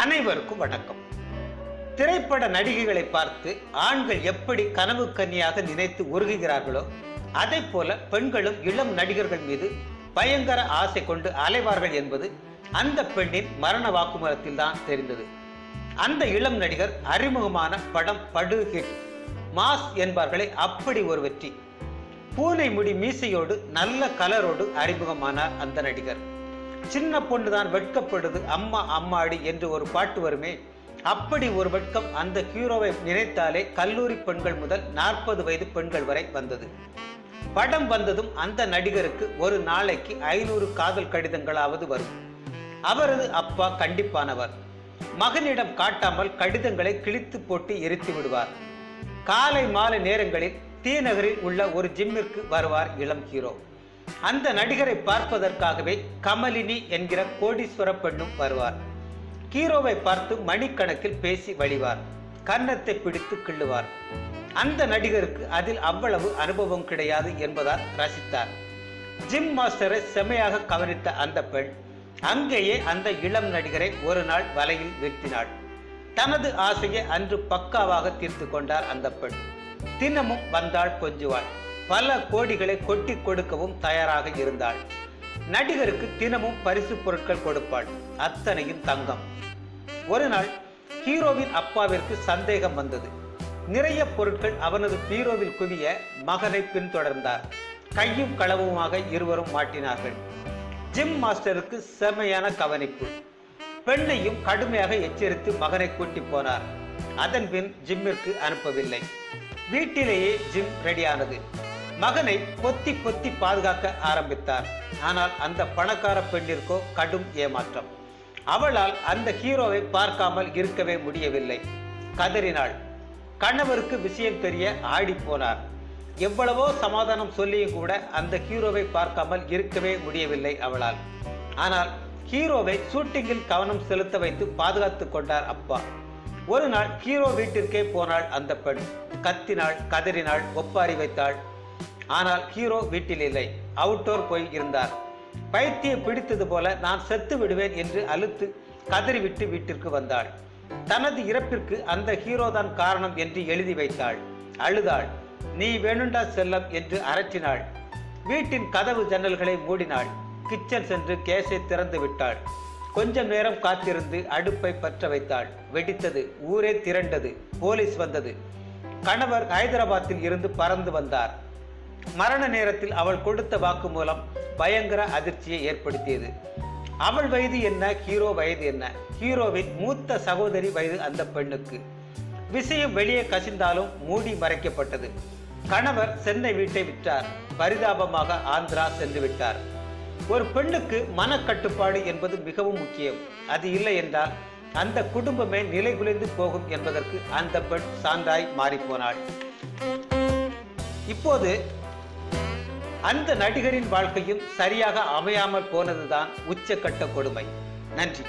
அனைவருக்கும் வணக்கம். திரைப்பட நடிகைகளை பார்த்து ஆண்கள் எப்படி கனவு கன்னியாக நினைத்து உருகுகிறார்களோ அதை போல பெண்களும் இளம் நடிகர்கள் மீது பயங்கர ஆசை கொண்டு அலைவார்கள் என்பது அந்த பெண்ணின் மரண வாக்குமூலத்தில் தான் தெரிந்தது. அந்த இளம் நடிகர் அறிமுகமான படம் படு ஹிட் மாஸ் என்பார்களே அப்படி ஒரு வெற்றி. பூனை முடி மீசையோடு நல்ல கலரோடு அறிமுகமானார் அந்த நடிகர். சின்ன பொண்ணு தான் வெட்கப்படுது அம்மா அம்மாடி என்று ஒரு பாட்டு வருமே. அப்படி ஒரு வெட்கம் அந்த ஹீரோவை நினைத்தாலே கல்லூரி பெண்கள் முதல் நாற்பது வயது பெண்கள் வரை வந்தது. படம் வந்ததும் அந்த நடிகருக்கு ஒரு நாளைக்கு ஐநூறு காதல் கடிதங்களாவது வரும். அவரது அப்பா கண்டிப்பானவர். மகனிடம் காட்டாமல் கடிதங்களை கிழித்து போட்டு எரித்து விடுவார். காலை மாலை நேரங்களில் தீநகரில் உள்ள ஒரு ஜிம்மிற்கு வருவார் இளம் ஹீரோ. அந்த நடிகரை பார்ப்பதற்காகவே கமலினி என்கிற கோடீஸ்வர பெண்ணும் வருவார். ஹீரோவை பார்த்து மணிக்கணக்கில் பேசி வழிவார். கன்னத்தை பிடித்து கிள்ளுவார். அந்த நடிகருக்கு அதில் அவ்வளவு அனுபவம் கிடையாது என்பதால் ரசித்தார். ஜிம் மாஸ்டரை செமையாக கவனித்த அந்த பெண் அங்கேயே அந்த இளம் நடிகரை ஒரு நாள் வலையில் வீழ்த்தினாள். தனது ஆசையை அன்று பக்காவாக தீர்த்து கொண்டார் அந்த பெண். தினமும் வந்தாள் கொஞ்சுவாள். பல கோடிகளை கொட்டி கொடுக்கவும் தயாராக இருந்தாள். நடிகருக்கு தினமும் பரிசு பொருட்கள் கொடுப்பாள். அத்தனையும் தங்கம். ஒரு நாள் ஹீரோவின் அப்பாவிற்கு சந்தேகம் வந்தது. நிறைய பொருட்கள் அவனது பீரோவில் குவிய மகனை பின்தொடர்ந்தார். கையும் களவுமாக இருவரும் மாட்டினார்கள். ஜிம் மாஸ்டருக்கு செமையான கவனிப்பு. பெண்ணையும் கடுமையாக எச்சரித்து மகனை கூட்டி போனார். அதன் பின் ஜிம்மிற்கு அனுப்பவில்லை. வீட்டிலேயே ஜிம் ரெடியானது. மகனை பொத்தி பொத்தி பாதுகாக்க ஆரம்பித்தார். ஆனால் அந்த பணக்கார பெண்ணிற்கோ கடும் ஏமாற்றம். அவளால் அந்த ஹீரோவை பார்க்காமல் இருக்கவே முடியவில்லை. கதறினாள். கணவருக்கு விஷயம் தெரிய ஆடி போனார். எவ்வளவோ சமாதானம் சொல்லியும் கூட அந்த ஹீரோவை பார்க்காமல் இருக்கவே முடியவில்லை அவளால். ஆனால் ஹீரோவை ஷூட்டிங்கில் கவனம் செலுத்த வைத்து பாதுகாத்து கொண்டார் அப்பா. ஒரு நாள் ஹீரோ வீட்டிற்கே போனாள் அந்த பெண். கத்தினாள் கதறினாள் ஒப்பாரி வைத்தாள். ஆனால் ஹீரோ வீட்டில் இல்லை. அவுட்டோர் போய் இருந்தார். பைத்திய பிடித்தது போல நான் செத்து விடுவேன் என்று அழுத்து கதறிவிட்டு வீட்டிற்கு வந்தாள். தனது இறப்பிற்கு அந்த ஹீரோ தான் காரணம் என்று எழுதி வைத்தாள். அழுதாள். நீ வேணுண்டா செல்லம் என்று அரற்றினாள். வீட்டின் கதவு ஜன்னல்களை மூடினாள். கிச்சன் சென்று கேஸை திறந்து விட்டாள். கொஞ்ச நேரம் காத்திருந்து அடுப்பை பற்ற வைத்தாள். வெடித்தது. ஊரே திரண்டது. போலீஸ் வந்தது. கணவர் ஹைதராபாத்தில் இருந்து பறந்து வந்தார். மரண நேரத்தில் அவள் கொடுத்த வாக்கு மூலம் பயங்கர அதிர்ச்சியை ஏற்படுத்தியது. அவள் வயது என்ன? ஹீரோ வயது என்ன? ஹீரோவின் மூத்த சகோதரி வயது அந்த பெண்ணுக்கு. விஷயம் வெளியே கசிந்தாலும் மூடி மறைக்கப்பட்டது. கணவர் சென்னை வீட்டை விற்றார் பரிதாபமாக ஆந்திரா சென்று விட்டார். ஒரு பெண்ணுக்கு மனக்கட்டுப்பாடு என்பது மிகவும் முக்கியம். அது இல்லை என்றால் அந்த குடும்பமே நிலைகுலைந்து போகும் என்பதற்கு அந்த பெண் சான்றாய் மாறிப்போனாள். இப்போது அந்த நடிகரின் வாழ்க்கையும் சரியாக அமையாமல் போனதுதான் உச்சக்கட்ட கொடுமை. நன்றி.